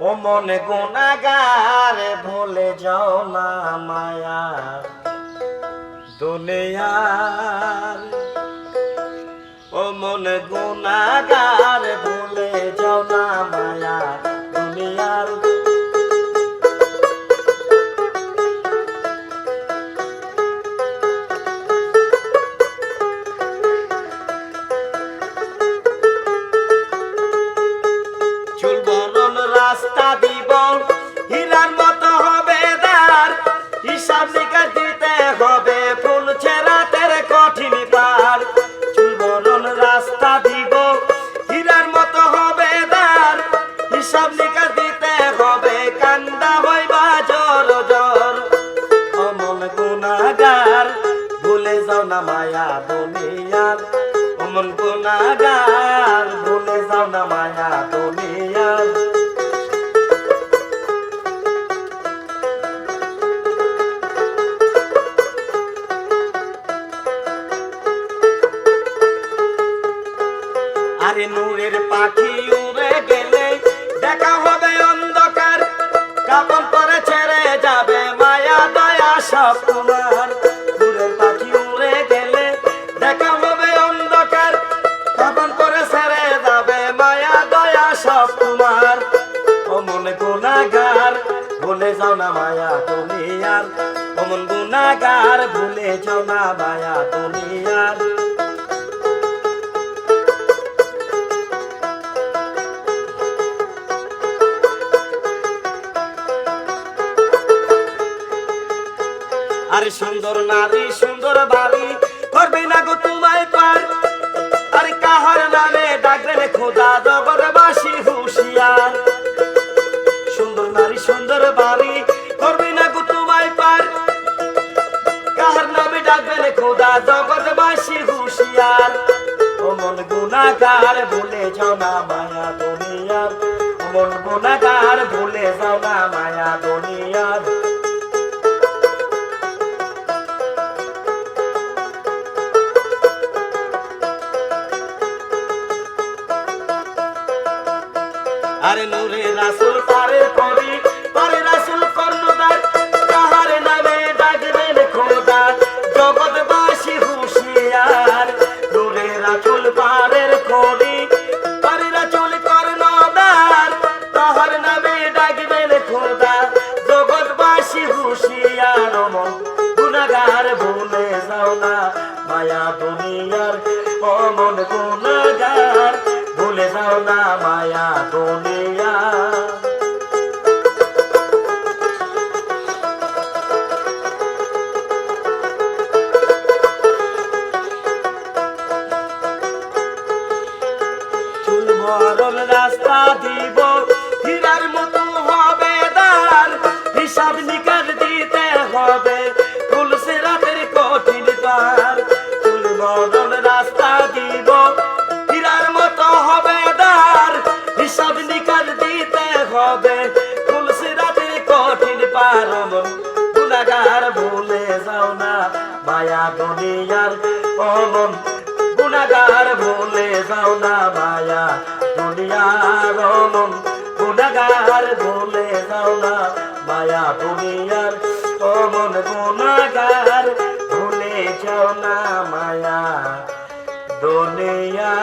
ও মনে গুণাগার ভুলে যাও না মায়া। দুনিয়ার রাস্তা দিব। হীরার মতো হবে দার হিসাব নিকাশ দিতে হবে। ফুল ছেড়াতের কঠিন পার চুল বরণ রাস্তা দিব। হীরার মতো হবে দার হিসাব নিকাশ দিতে হবে। কান্দা হইবা জর জর। অমন গুণাগার। ভুলে যাও না মায়া দুনিয়ার। অমন গুণাগার। ভুলে যাও না মায়া দুনিয়ার। যাও না মায়া দুনিয়ার অমন গুণাগার ভুলে যাও না মায়া দুনিয়ার আরে। সুন্দর নারী, সুন্দর বাড়ি করবে না গো তোমায় পার। আরে কাহার নামে ডাকবেন খোদা জগৎবাসী হুশিয়ার। সুন্দর বাড়ি করবে না গো তোমায় পার। কাহার নামে ডাকবেন খোদা জগৎবাসী হুশিয়ার। অমন গুণাগার ভুলে যাও না মায়া দুনিয়ার। অমন গুণাগার ভুলে যাও না মায়া দুনিয়ার। আরে নূরে রাসুল পারে করি। পারে রাসুল কর্ণদার তাহার নামে ডাকবেন খোদা জগৎবাসী হুশিয়ার নূরে রাসুল পারের করি পারে রাসুল কর্ণদার তাহার নামে ডাকবেন খোদা জগৎবাসী হুশিয়ার গুনাগার ভুলে যাও না। মায়া দুনিয়ার অমন গুনাগার ভুলে যাও না মায়া দুনিয়া ভরল রাস্তা দিব। হীরার মতো হবে দার হিসাব নিকাশ দিতে হবে। তুলসি রাতের কঠিন পার গুণাগার ভুলে যাও না মায়া দুনিয়ার অমন। গুণাগার ভুলে যাও না মায়া দুনিয়ার অমন। গুণাগার ভুলে যাও না মায়া গুণ ছায়া দুনিয়া